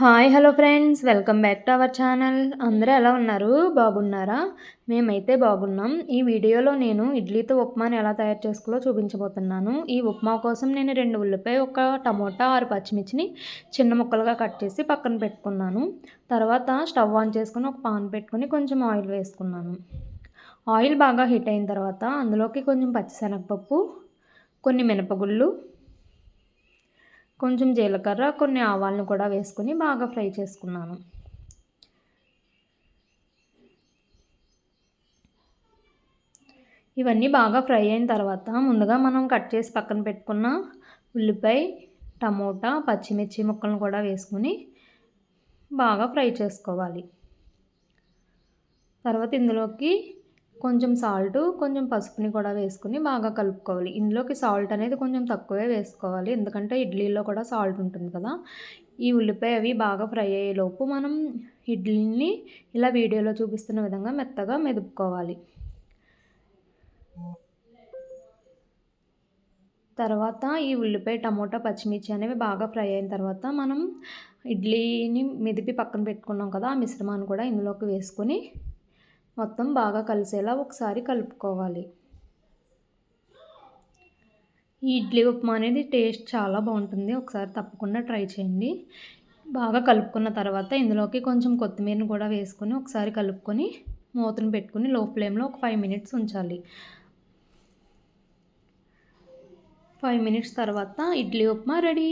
Hi hello friends welcome back to our channel అందరూ ఎలా ఉన్నారు? బాగున్నారా? మేమైతే బాగున్నాం. ఈ వీడియోలో నేను ఇడ్లీతో ఉప్మాని ఎలా తయారు చేసుకోవాలో చూపించబోతున్నాను. ఈ ఉప్మా కోసం నేను రెండు ఉల్లిపాయ ఒక టమోటా ఆరు పచ్చిమిర్చిని చిన్న ముక్కలుగా కట్ చేసి పక్కన పెట్టుకున్నాను. తర్వాత స్టవ్ ఆన్ చేసుకుని ఒక పాన్ పెట్టుకుని కొంచెం ఆయిల్ వేసుకున్నాను. ఆయిల్ బాగా హీట్ అయిన తర్వాత అందులోకి కొంచెం పచ్చిశనగపప్పు కొన్ని మినపగుళ్ళు కొంచెం జీలకర్ర కొన్ని ఆవాలను కూడా వేసుకొని బాగా ఫ్రై చేసుకున్నాను. ఇవన్నీ బాగా ఫ్రై అయిన తర్వాత ముందుగా మనం కట్ చేసి పక్కన పెట్టుకున్న ఉల్లిపాయ టమోటా పచ్చిమిర్చి ముక్కలను కూడా వేసుకొని బాగా ఫ్రై చేసుకోవాలి. తర్వాత ఇందులోకి కొంచెం సాల్ట్ కొంచెం పసుపుని కూడా వేసుకుని బాగా కలుపుకోవాలి. ఇందులోకి సాల్ట్ అనేది కొంచెం తక్కువే వేసుకోవాలి. ఎందుకంటే ఇడ్లీలో కూడా సాల్ట్ ఉంటుంది కదా. ఈ ఉల్లిపాయ అవి బాగా ఫ్రై అయ్యేలోపు మనం ఇడ్లీని ఇలా వీడియోలో చూపిస్తున్న విధంగా మెత్తగా మెదుపుకోవాలి. తర్వాత ఈ ఉల్లిపాయ టమోటా పచ్చిమిర్చి అనేవి బాగా ఫ్రై అయిన తర్వాత మనం ఇడ్లీని మెదిపి పక్కన పెట్టుకున్నాం కదా ఆ మిశ్రమాన్ని కూడా ఇందులోకి వేసుకొని మొత్తం బాగా కలిసేలా ఒకసారి కలుపుకోవాలి. ఈ ఇడ్లీ ఉప్మా అనేది టేస్ట్ చాలా బాగుంటుంది. ఒకసారి తప్పకుండా ట్రై చేయండి. బాగా కలుపుకున్న తర్వాత ఇందులోకి కొంచెం కొత్తిమీరని కూడా వేసుకొని ఒకసారి కలుపుకొని మూతను పెట్టుకుని లో ఫ్లేమ్లో ఒక ఫైవ్ మినిట్స్ ఉంచాలి. ఫైవ్ మినిట్స్ తర్వాత ఇడ్లీ ఉప్మా రెడీ.